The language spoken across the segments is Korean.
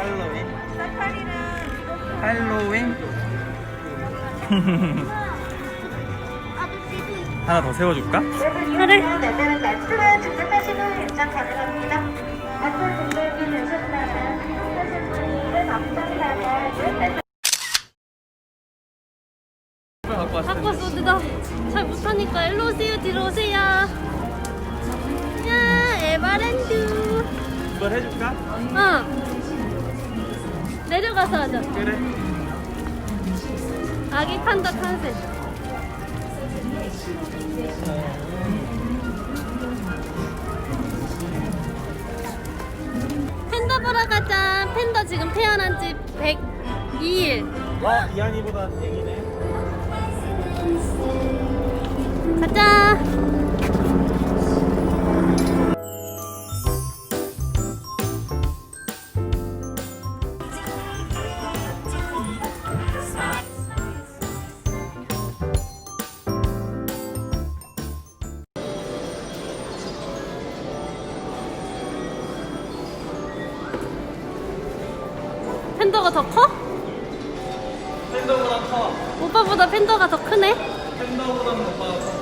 할로윈. 할로윈. 하나 더 세워줄까? 그래. 갖고 왔어. 갖고 왔어. 근데 나잘 못하니까 일로 오세요. 뒤로 오세요. 야, 에바랜드. 이걸 해줄까? 어. 내려가서 하자. 그래. 아기 판다 탄생. 팬더 보러 가자. 팬더 지금 태어난 지 102일. 와 이한이보다 애기네. 가자. 팬더가 더 커? 팬더보다 커. 오빠보다 팬더가 더 크네? 팬더보다는 오빠가 커.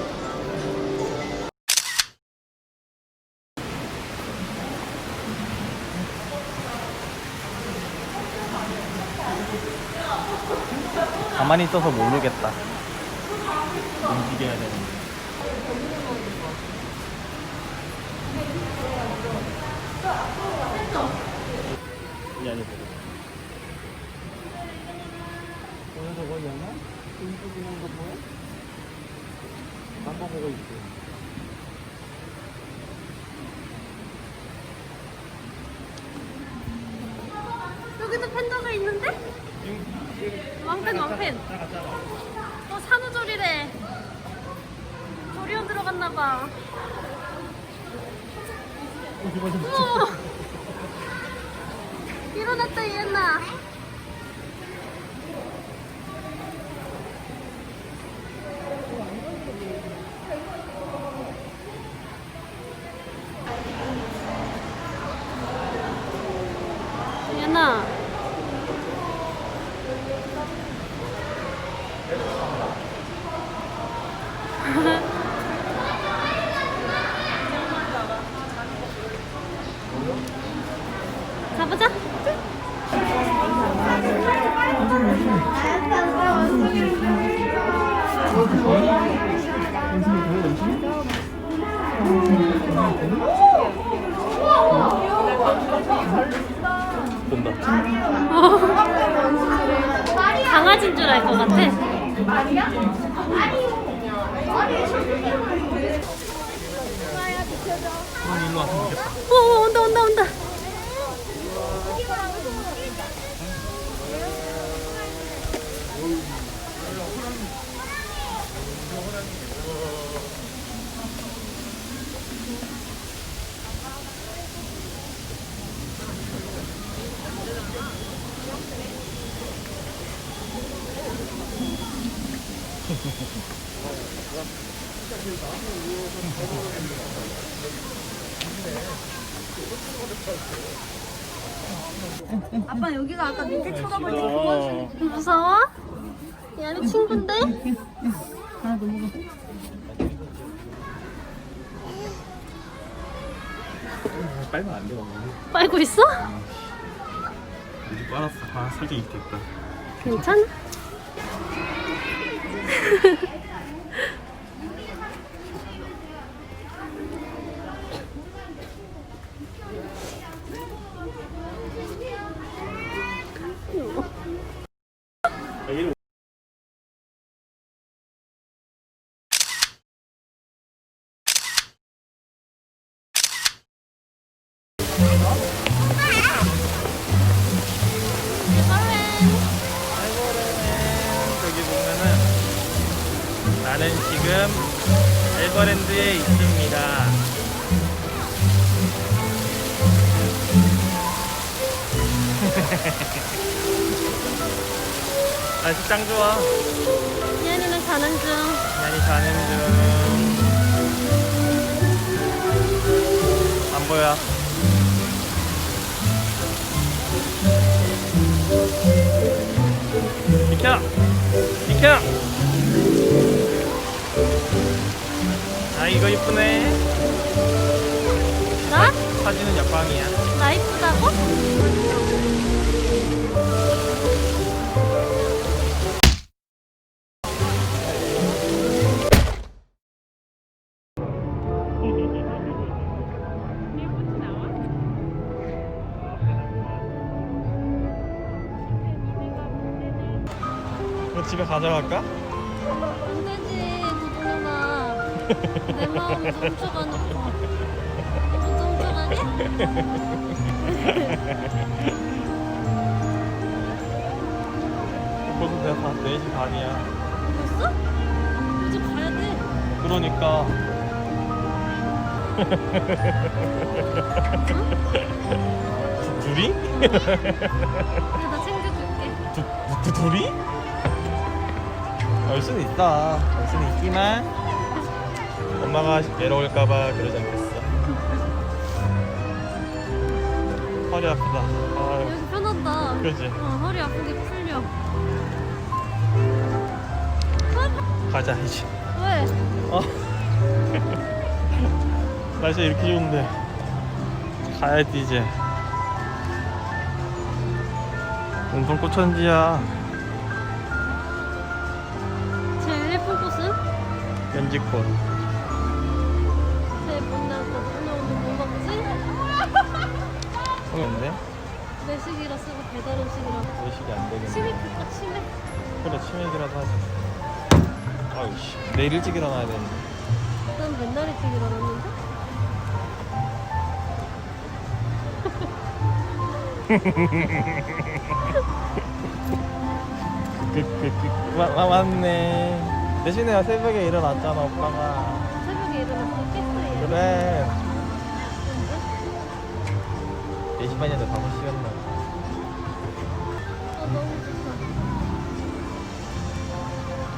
가만히 있어서 모르겠다. 움직여야 되는데. 이 안에 보고. 오늘 저거? 인기 있는 거 뭐야? 한번 보고 있지. 여기도 팬더가 있는데? 왕팬 왕팬 어 산후조리래 조리원 들어갔나 봐 어머 일어났다 이했나 가보자. 본다. 강아지인 줄 알 것 같아. 그럼 일로 왔으면 좋겠다. 오, 오, 온다, 온다, 온다. 아빠 여기가 아까 밑에 쳐다보니까 어. 무서워? 얘는 친구인데? 빨면 안 돼. 빨고 있어? 이제 빨았어. 아, 살짝 있겠다. 괜찮아? 저기 보면은 나는 지금 에버랜드에 있습니다. 날씨 짱 좋아. 미안이는 자는 중. 미안이 자는 중. 안 보여. 비켜! 비켜! 아 이거 이쁘네 나? 사진은 옆방이야 나 이쁘다고? 이거 집에 가져갈까? 안 되지, 두준아. 내 마음을 훔쳐가 놓고. 이것도 훔쳐가니? 벌써 내가 다 4시 반이야 벌써? 이제 가야 돼. 그러니까 두- 둘이? 나 챙겨줄게. 두, 두, 둘이? 올 수는 있다. 올 수는 있지만 엄마가 외로울까봐 그러지 않겠어. 허리 아프다. 아유. 여기 편하다. 그지? 어, 허리 아프게 풀려. 가자 이제. 왜? 어? 날씨가 이렇게 좋은데. 가야지 이제. 온통 꽃천지야 제일 못난 꽃. 오늘 오늘 뭐 먹지? 성인데 매식이라 쓰고 배달 음식이라. 외식이 안 되겠네 치맥할까 치맥? 그래 치맥이라도 하자 아이씨 내일 일찍 일어나야 되는데 난 맨날 일찍 일어났는데? 그, 그, 그, 마, 마, 맞네 대신에 새벽에 일어났잖아 오빠가 새벽에 일어나서 깼어요. 그래 4시 반이었는데 5시였나 아 너무 좋다.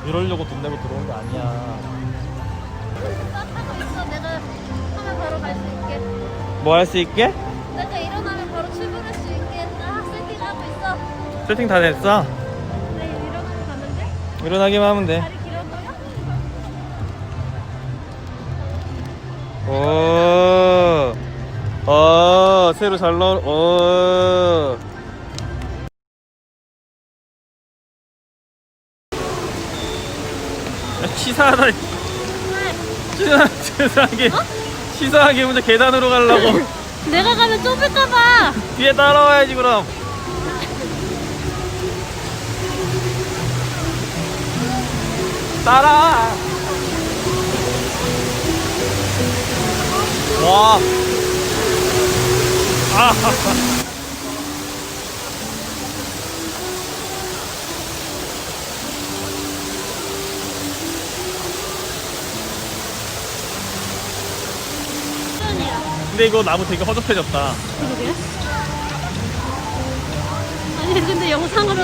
이러려고 돈 내고 들어온 게 아니야 하고 있어. 내가 하면 바로 갈 수 있게. 뭐 할 수 있게? 내가 일어나면 바로 출근할 수 있게. 딱 세팅하고 있어. 세팅 다 됐어 내일 일어나면 돼? 일어나기만 하면 돼 다리 오, 어, 새로 잘 나오, 오. 야, 치사하다. 왜? 치사, 치사하게. 치사하게 먼저 계단으로 가려고. 내가 가면 좁을까봐. 뒤에 따라와야지, 그럼. 따라 와. 와. 아. 근데 이거 나무 되게 허접해졌다. 그러게. 아니 근데 영상으로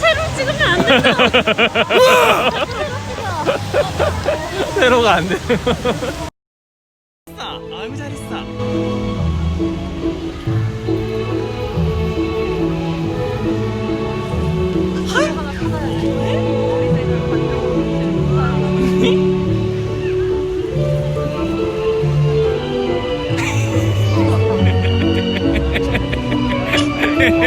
새로 찍으면 안 된다. 세로가 안 돼.